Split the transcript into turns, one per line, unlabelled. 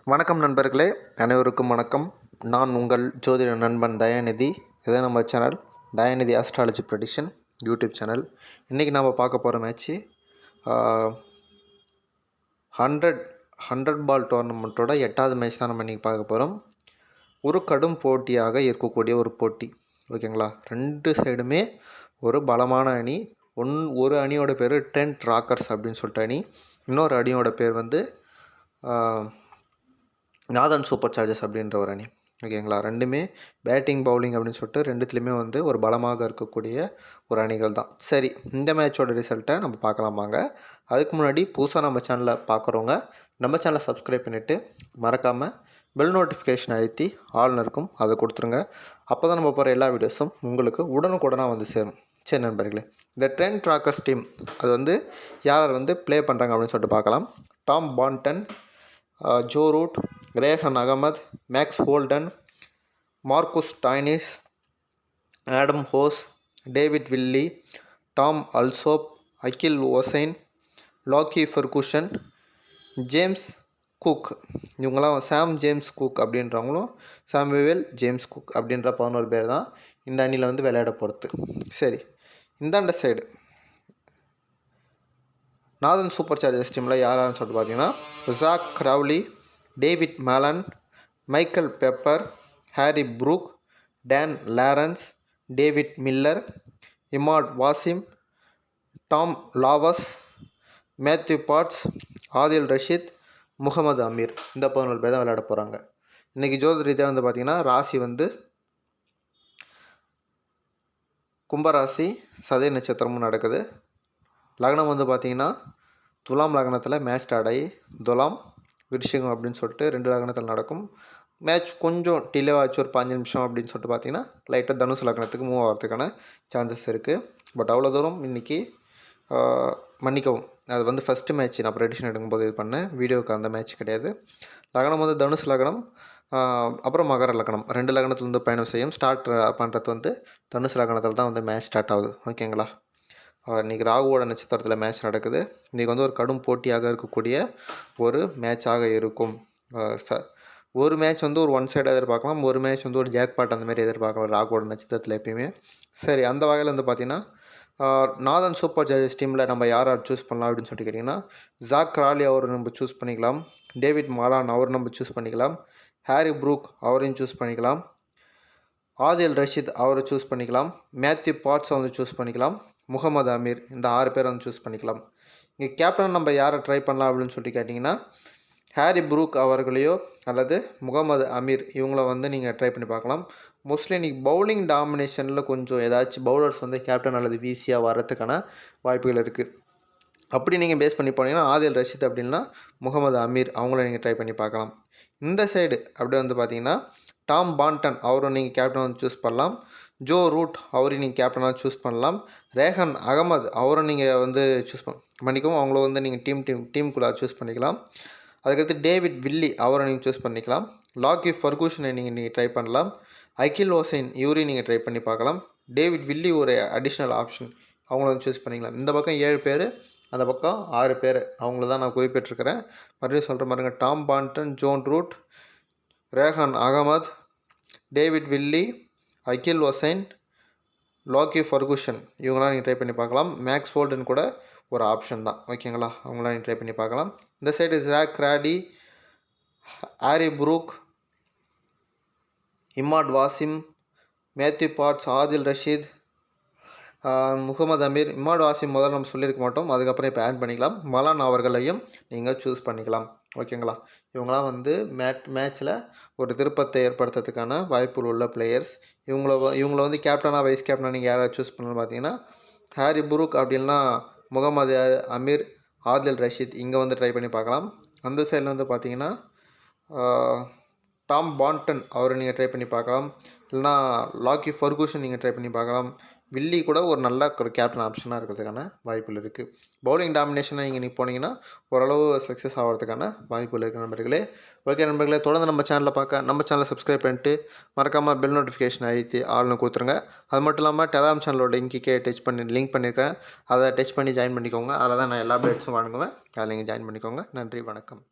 வணக்கம் நண்பர்களே அனைவருக்கும் வணக்கம். நான் உங்கள் ஜோதிட நண்பன் தயாநிதி. இதே நம்ம channel Dayanidhi astrology prediction YouTube channel. இன்றைக்கி நாம் பார்க்க போகிற மேட்ச்சு ஹண்ட்ரட் ஹண்ட்ரட் பால் டோர்னமெண்ட்டோட எட்டாவது மேட்ச் தான் நம்ம இன்றைக்கி பார்க்க போகிறோம் ஒரு கடும் போட்டியாக இருக்கக்கூடிய ஒரு போட்டி ஓகேங்களா ரெண்டு சைடுமே ஒரு பலமான அணி ஒன் ஒரு அணியோட பேர் டென்ட் ராக்கர்ஸ் அப்படின்னு சொல்லிட்டு அணி. இன்னொரு அணியோட பேர் வந்து நாதன் சூப்பர் சார்ஜஸ் அப்படின்ற ஒரு அணி. ஓகேங்களா ரெண்டுமே பேட்டிங் பவுலிங் அப்படின்னு சொல்லிட்டு ரெண்டுத்துலேயுமே வந்து ஒரு பலமாக இருக்கக்கூடிய ஒரு அணிகள் தான். சரி இந்த மேட்சோட ரிசல்ட்டை நம்ம பார்க்கலாம் வாங்க. அதுக்கு முன்னாடி புதுசாக நம்ம சேனலை பார்க்குறவங்க நம்ம சேனலை சப்ஸ்கிரைப் பண்ணிவிட்டு மறக்காமல் பெல் நோட்டிஃபிகேஷன் அழுத்தி ஆள்னு இருக்கும் அதை கொடுத்துருங்க. அப்போ தான் நம்ம போகிற எல்லா வீடியோஸும் உங்களுக்கு உடனுக்குடனாக வந்து சேரும். சரி நண்பர்களே இந்த ட்ரெண்ட் ட்ராக்கர்ஸ் டீம் அது வந்து யார் வந்து ப்ளே பண்ணுறாங்க அப்படின்னு சொல்லிட்டு பார்க்கலாம். Tom Banton Joe Root Rehan Ahmed Max Holden Marcus Stoinis Adam Hose David Willey Tom Alsop Akeal Hosein Lockie Ferguson James Cook. இவங்களாம் சாம் ஜேம்ஸ் குக் அப்படின்றவங்களும் சாமுவேல் ஜேம்ஸ் குக் அப்படின்ற பதினோரு பேர் தான் இந்த அணியில் வந்து விளையாட போகிறது சரி இந்தாண்ட சைடு நாதன் சூப்பர் சார்ஜர்ஸ் டீமில் யார் யாருன்னு சொல்லிட்டு பார்த்தீங்கன்னா Jack Crawley David Malan Michael Pepper Harry Brook Dan Lawrence David Miller Imad Wasim Tom Laws Matthew Potts Adil Rashid Mohammad Amir. இந்த பதினோரு பேர் தான் விளையாட போகிறாங்க இன்றைக்கி ஜோதி ரீதியாக வந்து பார்த்திங்கன்னா ராசி வந்து கும்பராசி சதய நட்சத்திரமும் நடக்குது. லக்னம் வந்து பார்த்திங்கன்னா துலாம் லக்னத்தில் மேட்ச் ஸ்டார்ட் ஆகி துலாம் விருஷிகம் அப்படின்னு சொல்லிட்டு ரெண்டு லக்னத்தில் நடக்கும். மேட்ச் கொஞ்சம் டிலே ஆச்சு ஒரு பாஞ்சு நிமிஷம் அப்படின்னு சொல்லிட்டு பார்த்தீங்கன்னா லைட்டாக தனுசு லக்னத்துக்கு மூவ் ஆகிறதுக்கான சான்சஸ் இருக்குது பட் அவ்வளோ தூரம் இன்றைக்கி மன்னிக்கவும். அது வந்து ஃபஸ்ட்டு மேட்ச் நான் ப்ரெடிஷன் எடுக்கும்போது இது பண்ணேன். வீடியோவுக்கு அந்த மேட்ச் கிடையாது. லக்னம் வந்து தனுசு லக்னம் அப்புறம் மகர லக்னம். ரெண்டு லக்னத்துலேருந்து பயணம் செய்யும். ஸ்டார்ட் பண்ணுறது வந்து தனுசு லக்னத்தில் தான் வந்து மேட்ச் ஸ்டார்ட் ஆகுது. ஓகேங்களா இன்றைக்கி ராகுவோட நட்சத்திரத்தில் மேட்ச் நடக்குது. இன்றைக்கி வந்து ஒரு கடும் போட்டியாக இருக்கக்கூடிய ஒரு மேட்சாக இருக்கும். ச ஒரு மேட்ச் வந்து ஒரு ஒன் சைடாக எதிர்பார்க்கலாம் ஒரு மேட்ச் வந்து ஒரு ஜாக்பாட் அந்த மாதிரி எதிர்பார்க்கலாம் ராகுவோட நட்சத்திரத்தில் எப்பயுமே. சரி அந்த வகையில் வந்து பார்த்திங்கன்னா நாதன் சூப்பர் ஜட்ஜஸ் டீமில் நம்ம யார் யார் சூஸ் பண்ணலாம் அப்படின்னு சொல்லிட்டு கேட்டிங்கன்னா ஜாக் ராலி அவர் நம்ம சூஸ் பண்ணிக்கலாம் டேவிட் மாலான் அவர் நம்ம சூஸ் பண்ணிக்கலாம் ஹாரி ப்ரூக் அவரையும் சூஸ் பண்ணிக்கலாம் ஆதில் ரஷீத் அவரை சூஸ் பண்ணிக்கலாம் மேத்யூ பாட்ஸை வந்து சூஸ் பண்ணிக்கலாம் முகமது அமீர் இந்த ஆறு பேர் வந்து சூஸ் பண்ணிக்கலாம். இங்கே கேப்டன் நம்ம யாரை ட்ரை பண்ணலாம் அப்படின்னு சொல்லி கேட்டிங்கன்னா ஹாரி ப்ரூக் அவர்களையோ அல்லது முகமது அமீர் இவங்கள வந்து நீங்கள் ட்ரை பண்ணி பார்க்கலாம். மோஸ்ட்லி இன்றைக்கி பவுலிங் டாமினேஷனில் கொஞ்சம் ஏதாச்சும் பவுலர்ஸ் வந்து கேப்டன் அல்லது வீசியாக வரதுக்கான வாய்ப்புகள் இருக்குது அப்படி நீங்கள் பேஸ் பண்ணி போனீங்கன்னா ஆதில் ரஷீத் அப்படின்னா முகமது அமீர் அவங்கள நீங்கள் ட்ரை பண்ணி பார்க்கலாம். இந்த சைடு அப்படியே வந்து பார்த்தீங்கன்னா டாம் பாண்டன் அவரும் நீங்கள் கேப்டன் வந்து சூஸ் பண்ணலாம். ஜோ ரூட் அவரை நீங்கள் கேப்டனாக சூஸ் பண்ணலாம். ரேஹன் அகமது அவரை நீங்கள் வந்து சூஸ் பண்ண பண்ணிக்கவும் அவங்கள வந்து நீங்கள் டீம் டீம் டீமுக்குள்ளே சூஸ் பண்ணிக்கலாம். அதுக்கடுத்து டேவிட் வில்லி அவரை நீங்கள் சூஸ் பண்ணிக்கலாம். லாக்கி ஃபர்கூஷனை நீங்கள் நீங்கள் ட்ரை பண்ணலாம். அகில் ஹோசைன் இவரையும் நீங்கள் ட்ரை பண்ணி பார்க்கலாம். டேவிட் வில்லி ஒரு அடிஷ்னல் ஆப்ஷன் அவங்கள வந்து சூஸ் பண்ணிக்கலாம். இந்த பக்கம் ஏழு பேர் அந்த பக்கம் ஆறு பேர். அவங்கள தான் நான் குறிப்பிட்டிருக்கிறேன். மறுபடியும் சொல்கிற மாதிரிங்க Tom Banton Joe Root Rehan Ahmed David Willey Akeal Hosein Lockie Ferguson. இவங்களாம் நீங்கள் ட்ரை பண்ணி பார்க்கலாம். மேக்ஸ் ஹோல்டன் கூட ஒரு ஆப்ஷன் தான். ஓகேங்களா? அவங்களாம் நீங்கள் ட்ரை பண்ணி பார்க்கலாம். இந்த side Jack Crawley Harry Brook Imad Wasim Matthew Potts Adil Rashid Mohammad Amir Imad Wasim முதல்ல நம்ம சொல்லியிருக்க மாட்டோம். அதுக்கப்புறம் இப்போ ஆட் பண்ணிக்கலாம். மலான் அவர்களையும் நீங்கள் சூஸ் பண்ணிக்கலாம். ஓகேங்களா இவங்களாம் வந்து மேட் மேட்ச்சில் ஒரு திருப்பத்தை ஏற்படுத்துறதுக்கான வாய்ப்புகள் உள்ள பிளேயர்ஸ் இவங்கள இவங்கள வந்து கேப்டனாக வைஸ் கேப்டனாக நீங்கள் யாராவது சூஸ் பண்ணணும்னு பார்த்தீங்கன்னா ஹாரி புரூக் அப்படின்னா முகமது அமீர் ஆதில் ரஷீத் இங்கே வந்து ட்ரை பண்ணி பார்க்கலாம். அந்த சைடில் வந்து பார்த்தீங்கன்னா டாம் பாண்டன் அவரை நீங்கள் ட்ரை பண்ணி பார்க்கலாம். இல்லைனா லாக்கி ஃபர்கூஷன் நீங்கள் ட்ரை பண்ணி பார்க்கலாம். வில்லி கூட ஒரு நல்ல ஒரு கேப்டன் ஆப்ஷனாக இருக்கிறதுக்கான வாய்ப்புகள் இருக்குது பவுலிங் டாமினேஷனை நீங்கள் நீ போனீங்கன்னா ஓரளவு சக்ஸஸ் ஆகிறதுக்கான வாய்ப்புகள் இருக்குது நண்பர்களே. ஓகே நண்பர்களே தொடர்ந்து நம்ம சேனலில் பார்க்க நம்ம சேனலை சப்ஸ்கிரைப் பண்ணிட்டு மறக்காமல் பெல் நோட்டிஃபிகேஷன் அழுத்தி ஆள்னு கொடுத்துருங்க. அது மட்டும் இல்லாமல் டெலாம் சேனலோட லிங்க்கே டச் பண்ணி லிங்க் பண்ணியிருக்கேன் அதை டச் பண்ணி ஜாயின் பண்ணிக்கோங்க. அதில் தான் நான் எல்லா அப்டேட்ஸும் வாங்குவேன் அதில் நீங்கள் ஜாயின் பண்ணிக்கோங்க. நன்றி வணக்கம்.